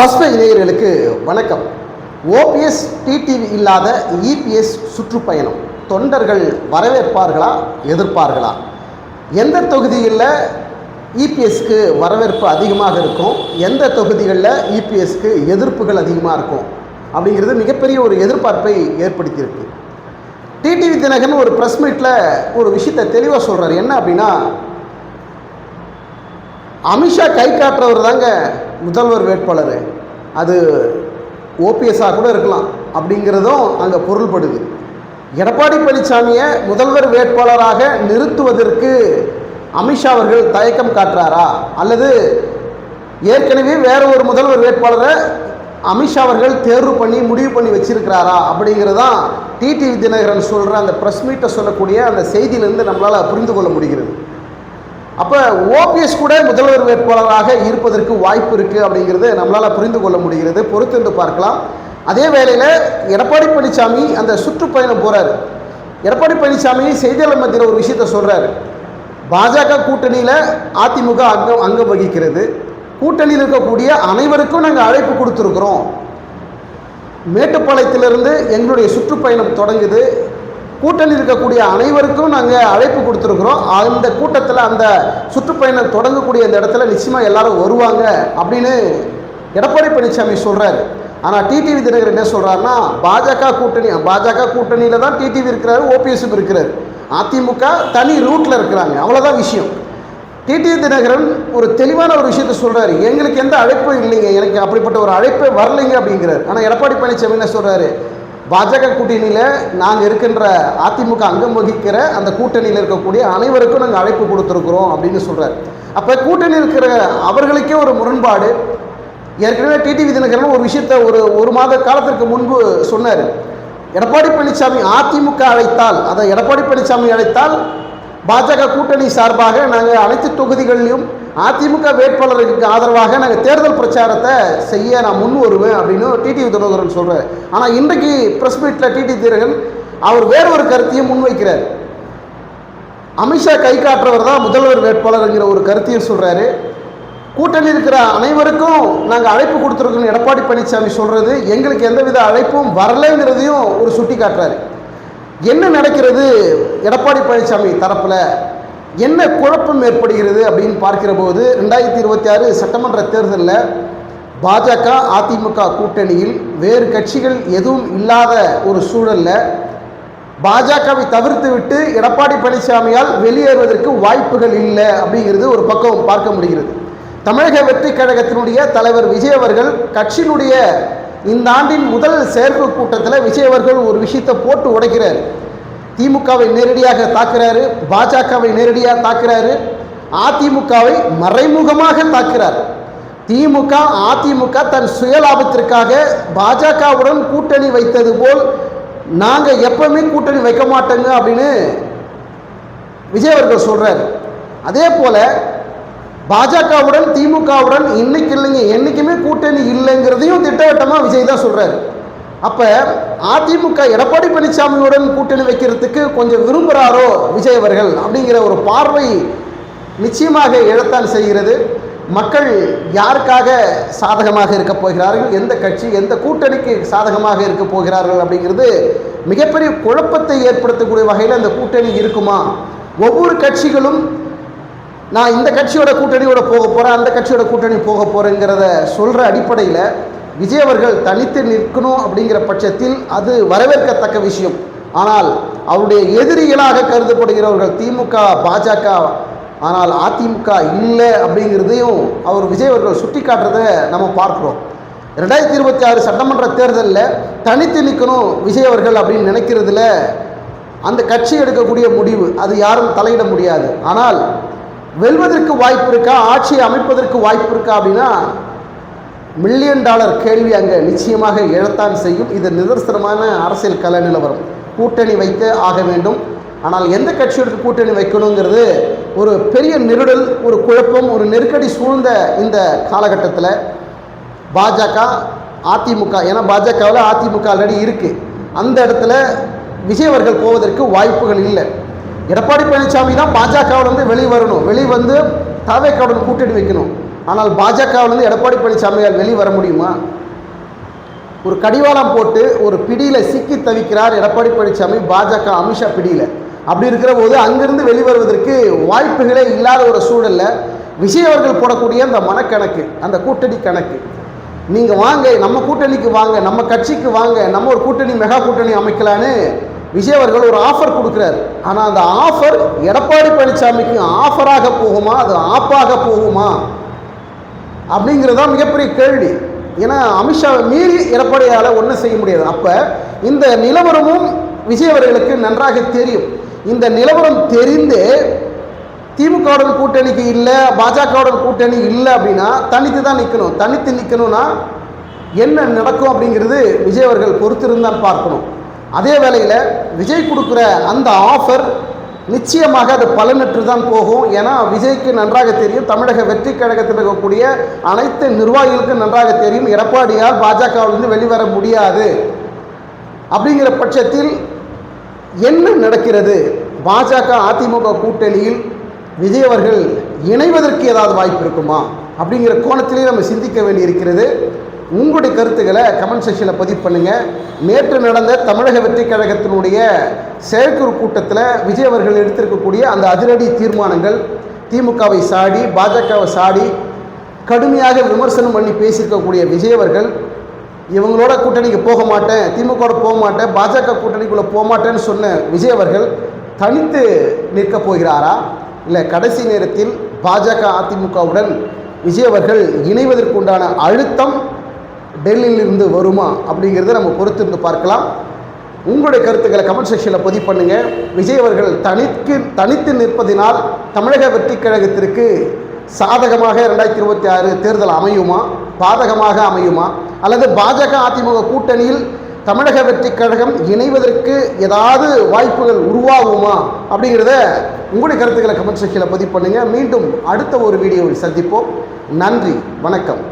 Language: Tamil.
ஃபஸ்ட் இளைஞர்களுக்கு வணக்கம். ஓபிஎஸ் டிடிவி இல்லாத இபிஎஸ் சுற்றுப்பயணம். தொண்டர்கள் வரவேற்பார்களா எதிர்ப்பார்களா? எந்த தொகுதிகளில் இபிஎஸ்க்கு வரவேற்பு அதிகமாக இருக்கும்? எந்த தொகுதிகளில் இபிஎஸ்க்கு எதிர்ப்புகள் அதிகமாக இருக்கும்? அப்படிங்கிறது மிகப்பெரிய ஒரு எதிர்பார்ப்பை ஏற்படுத்தியிருக்கு. டிடிவி தினகன் ஒரு ப்ரெஸ் மீட்டில் ஒரு விஷயத்தை தெளிவாக சொல்கிறார் என்ன அப்படின்னா அமித்ஷா கை காட்டுறவர் தாங்க முதல்வர் வேட்பாளர் அது ஓபிஎஸ்ஸாக கூட இருக்கலாம் அப்படிங்கிறதும் அங்கே பொருள்படுது. எடப்பாடி பழனிசாமியை முதல்வர் வேட்பாளராக நிறுத்துவதற்கு அமித்ஷா அவர்கள் தயக்கம் காட்டுறாரா? அல்லது ஏற்கனவே வேற ஒரு முதல்வர் வேட்பாளரை அமித்ஷா அவர்கள் தேர்வு பண்ணி முடிவு பண்ணி வச்சிருக்கிறாரா? அப்படிங்கிறதான் டிடிவி தினகரன் சொல்கிற அந்த ப்ரெஸ் மீட்டை சொல்லக்கூடிய அந்த செய்தியிலேருந்து நம்மளால் புரிந்து கொள்ள முடிகிறது. அப்போ ஓபிஎஸ் கூட முதல்வர் வேட்பாளராக இருப்பதற்கு வாய்ப்பு இருக்குது அப்படிங்கிறது நம்மளால் புரிந்து கொள்ள முடிகிறது. பொறுத்திருந்து பார்க்கலாம். அதே வேளையில் எடப்பாடி பழனிசாமி அந்த சுற்றுப்பயணம் போகிறார் எடப்பாடி பழனிசாமி செய்தியாளர் மத்தியில் ஒரு விஷயத்த சொல்கிறார் பாஜக கூட்டணியில் அதிமுக அங்கம் அங்கம் வகிக்கிறது. கூட்டணியில் இருக்கக்கூடிய அனைவருக்கும் நாங்கள் அழைப்பு கொடுத்துருக்குறோம். மேட்டுப்பாளையத்திலிருந்து எங்களுடைய சுற்றுப்பயணம் தொடங்குது. கூட்டத்தில் இருக்கக்கூடிய அனைவருக்கும் நாங்கள் அழைப்பு கொடுத்துருக்குறோம். அந்த கூட்டத்தில் அந்த சுற்றுப்பயணம் தொடங்கக்கூடிய அந்த இடத்துல நிச்சயமாக எல்லாரும் வருவாங்க அப்படின்னு எடப்பாடி பழனிசாமி சொல்கிறாரு ஆனால் டிடிவி தினகர் என்ன சொல்கிறாருன்னா பாஜக கூட்டணி பாஜக கூட்டணியில் தான் டிடிவி இருக்கிறாரு ஓபிஎஸும் இருக்கிறார். அதிமுக தனி ரூட்டில் இருக்கிறாங்க. அவ்வளோதான் விஷயம். டிடிவி தினகரன் ஒரு தெளிவான ஒரு விஷயத்த சொல்கிறாரு எங்களுக்கு எந்த அழைப்பும் இல்லைங்க. எனக்கு அப்படிப்பட்ட ஒரு அழைப்பே வரலைங்க அப்படிங்கிறார். ஆனால் எடப்பாடி பழனிசாமி என்ன சொல்கிறாரு பாஜக கூட்டணியில் நாங்கள் இருக்கின்ற அதிமுக அங்கம் வகிக்கிற அந்த கூட்டணியில் இருக்கக்கூடிய அனைவருக்கும் நாங்கள் அழைப்பு கொடுத்துருக்குறோம் அப்படின்னு சொல்கிறார் அப்போ கூட்டணி இருக்கிற அவர்களுக்கே ஒரு முரண்பாடு. ஏற்கனவே டிடிவி தினகரன் ஒரு விஷயத்த ஒரு ஒரு மாத காலத்திற்கு முன்பு சொன்னார். எடப்பாடி பழனிசாமி அதிமுக அழைத்தால் அதை எடப்பாடி பழனிசாமி அழைத்தால் பாஜக கூட்டணி சார்பாக நாங்கள் அனைத்து தொகுதிகளிலும் அதிமுக வேட்பாளருக்கு ஆதரவாக நாங்கள் தேர்தல் பிரச்சாரத்தை செய்ய நான் முன் வருவேன் அப்படின்னு டிடிவி தினகரன் சொல்கிறார் ஆனால் இன்றைக்கு ப்ரெஸ் மீட்டில் டிடி தினகரன் அவர் வேற ஒரு கருத்தையும் முன்வைக்கிறார். அமித்ஷா கை காட்டுறவர் தான் முதல்வர் வேட்பாளருங்கிற ஒரு கருத்தையும் சொல்கிறாரு கூட்டணி இருக்கிற அனைவருக்கும் நாங்கள் அழைப்பு கொடுத்துருக்கோம். எடப்பாடி பழனிசாமி சொல்கிறது எங்களுக்கு எந்தவித அழைப்பும் வரலைங்கிறதையும் ஒரு சுட்டி காட்டுறாரு என்ன நடக்கிறது? எடப்பாடி பழனிசாமி தரப்பில் என்ன குழப்பம் ஏற்படுகிறது அப்படின்னு பார்க்கிற போது ரெண்டாயிரத்தி இருபத்தி ஆறு சட்டமன்ற தேர்தலில் பாஜக அதிமுக கூட்டணியில் வேறு கட்சிகள் எதுவும் இல்லாத ஒரு சூழலில் பாஜகவை தவிர்த்து விட்டு எடப்பாடி பழனிசாமியால் வெளியேறுவதற்கு வாய்ப்புகள் இல்லை அப்படிங்கிறது ஒரு பக்கம் பார்க்க முடிகிறது. தமிழக வெற்றி கழகத்தினுடைய தலைவர் விஜய் அவர்கள் கட்சியினுடைய இந்த ஆண்டின் முதல் செயற்குழு கூட்டத்தில் விஜய் அவர்கள் ஒரு விஷயத்தை போட்டு உடைக்கிறார். திமுகவை நேரடியாக தாக்குறாரு பாஜகவை நேரடியாக தாக்குறாரு அதிமுகவை மறைமுகமாக தாக்குறார். திமுக அதிமுக தன் சுயலாபத்திற்காக பாஜகவுடன் கூட்டணி வைத்தது போல் நாங்கள் எப்பவுமே கூட்டணி வைக்க மாட்டோங்க அப்படின்னு விஜய் அவர்கள் சொல்கிறார் அதே போல் பாஜகவுடன் திமுகவுடன் இன்னைக்கு இல்லைங்க என்றைக்குமே கூட்டணி இல்லைங்கிறதையும் திட்டவட்டமாக விஜய் தான் சொல்கிறார் அப்போ அதிமுக எடப்பாடி பழனிசாமியுடன் கூட்டணி வைக்கிறதுக்கு கொஞ்சம் விரும்புகிறாரோ விஜய் அவர்கள் அப்படிங்கிற ஒரு பார்வை நிச்சயமாக எழத்தான் செய்கிறது. மக்கள் யாருக்காக சாதகமாக இருக்க போகிறார்கள்? எந்த கட்சி எந்த கூட்டணிக்கு சாதகமாக இருக்க போகிறார்கள் அப்படிங்கிறது மிகப்பெரிய குழப்பத்தை ஏற்படுத்தக்கூடிய வகையில் அந்த கூட்டணி இருக்குமா? ஒவ்வொரு கட்சிகளும் நான் இந்த கட்சியோட கூட்டணியோட போக போகிறேன் அந்த கட்சியோட கூட்டணி போக போகிறேங்கிறத சொல்கிற அடிப்படையில் விஜய் அவர்கள் தனித்து நிற்கணும் அப்படிங்கிற பட்சத்தில் அது வரவேற்கத்தக்க விஷயம். ஆனால் அவருடைய எதிரிகளாக கருதப்படுகிறவர்கள் திமுக பாஜக ஆனால் அதிமுக இல்லை அப்படிங்கிறதையும் அவர் விஜய் அவர்கள் சுட்டி காட்டுறதை நம்ம பார்க்குறோம். ரெண்டாயிரத்தி இருபத்தி ஆறு சட்டமன்ற தேர்தலில் தனித்து நிற்கணும் விஜய் அவர்கள் அப்படின்னு நினைக்கிறதுல அந்த கட்சி எடுக்கக்கூடிய முடிவு அது யாரும் தலையிட முடியாது. ஆனால் வெல்வதற்கு வாய்ப்பு இருக்கா? ஆட்சியை அமைப்பதற்கு வாய்ப்பு இருக்கா அப்படின்னா மில்லியன் டாலர் கேள்வி அங்கே நிச்சயமாக எழத்தான் செய்யும். இது நிதர்சனமான அரசியல் கல நிலவரம். கூட்டணி வைத்து ஆக வேண்டும். ஆனால் எந்த கட்சியோட கூட்டணி வைக்கணுங்கிறது ஒரு பெரிய நெருடல் ஒரு குழப்பம் ஒரு நெருக்கடி சூழ்ந்த இந்த காலகட்டத்தில். பாஜக அதிமுக ஏன்னா பாஜகவில் அதிமுக ஆல்ரெடி இருக்குது அந்த இடத்துல விஜய் அவர்கள் போவதற்கு வாய்ப்புகள் இல்லை. எடப்பாடி பழனிசாமி தான் பாஜகவிலேருந்து வெளியே வரணும் வெளியே வந்து தாவேக்காவுடன் கூட்டணி வைக்கணும். ஆனால் பாஜகவிலிருந்து எடப்பாடி பழனிசாமியால் வெளியே வர முடியுமா? ஒரு கடிவாளம் போட்டு ஒரு பிடியில் சிக்கி தவிக்கிறார் எடப்பாடி பழனிசாமி பாஜக அமித்ஷா பிடியில். அப்படி இருக்கிற போது அங்கிருந்து வெளிவருவதற்கு வாய்ப்புகளே இல்லாத ஒரு சூழல்ல விஜய் அவர்கள் போடக்கூடிய அந்த மனக்கணக்கு அந்த கூட்டணி கணக்கு. நீங்கள் வாங்க நம்ம கூட்டணிக்கு வாங்க நம்ம கட்சிக்கு வாங்க நம்ம ஒரு கூட்டணி மெகா கூட்டணி அமைக்கலான்னு விஜய் அவர்கள் ஒரு ஆஃபர் கொடுக்குறாரு. ஆனால் அந்த ஆஃபர் எடப்பாடி பழனிசாமிக்கு ஆஃபராக போகுமா? அது ஆப்பாக போகுமா? அப்படிங்கிறது தான் மிகப்பெரிய கேள்வி. ஏன்னா அமித்ஷா மீறி எடப்பாடியால் ஒன்றும் செய்ய முடியாது. அப்போ இந்த நிலவரமும் விஜய் அவர்களுக்கு நன்றாக தெரியும். இந்த நிலவரம் தெரிந்தே திமுகவுடன் கூட்டணிக்கு இல்லை பாஜகவுடன் கூட்டணி இல்லை அப்படின்னா தனித்து தான் நிற்கணும் தனித்து நிற்கணும்னா என்ன நடக்கும் அப்படிங்கிறது விஜய் அவர்கள் பொறுத்திருந்தான் பார்க்கணும். அதே வேளையில் விஜய் கொடுக்குற அந்த ஆஃபர் நிச்சயமாக அது பலனற்று தான் போகும். ஏன்னா விஜய்க்கு நன்றாக தெரியும் தமிழக வெற்றி கழகத்தில் இருக்கக்கூடிய அனைத்து நிர்வாகிகளுக்கும் நன்றாக தெரியும் எடப்பாடியால் பாஜகவிலிருந்து வெளிவர முடியாது. அப்படிங்கிற பட்சத்தில் என்ன நடக்கிறது? பாஜக அதிமுக கூட்டணியில் விஜய் அவர்கள் இணைவதற்கு ஏதாவது வாய்ப்பு இருக்குமா? அப்படிங்கிற கோணத்திலே நம்ம சிந்திக்க வேண்டியிருக்கிறது. உங்களுடைய கருத்துக்களை கமெண்ட் செக்ஷனில் பதிவு பண்ணுங்கள் நேற்று நடந்த தமிழக வெற்றி கழகத்தினுடைய செயற்குழு கூட்டத்தில் விஜய் அவர்கள் எடுத்திருக்கக்கூடிய அந்த அதிரடி தீர்மானங்கள் திமுகவை சாடி பாஜகவை சாடி கடுமையாக விமர்சனம் பண்ணி பேசியிருக்கக்கூடிய விஜய் அவர்கள் இவங்களோட கூட்டணிக்கு போக மாட்டேன் திமுகவோட போக மாட்டேன் பாஜக கூட்டணிக்குள்ளே போக மாட்டேன்னு சொன்ன விஜய் அவர்கள் தனித்து நிற்கப் போகிறாரா? இல்லை கடைசி நேரத்தில் பாஜக அதிமுகவுடன் விஜய் அவர்கள் இணைவதற்குண்டான அழுத்தம் டெல்லியிலிருந்து வருமா அப்படிங்கிறத நம்ம பொறுத்திருந்து பார்க்கலாம். உங்களுடைய கருத்துக்களை கமெண்ட் செக்ஷனில் பதிவு பண்ணுங்கள் விஜய் அவர்கள் தனித்து தனித்து நிற்பதினால் தமிழக வெற்றி கழகத்திற்கு சாதகமாக ரெண்டாயிரத்தி இருபத்தி ஆறு தேர்தல் அமையுமா? பாதகமாக அமையுமா? அல்லது பாஜக அதிமுக கூட்டணியில் தமிழக வெற்றி கழகம் இணைவதற்கு ஏதாவது வாய்ப்புகள் உருவாகுமா? அப்படிங்கிறத உங்களுடைய கருத்துக்களை கமெண்ட் செக்ஷனில் பதிவு பண்ணுங்கள் மீண்டும் அடுத்த ஒரு வீடியோவில் சந்திப்போம். நன்றி வணக்கம்.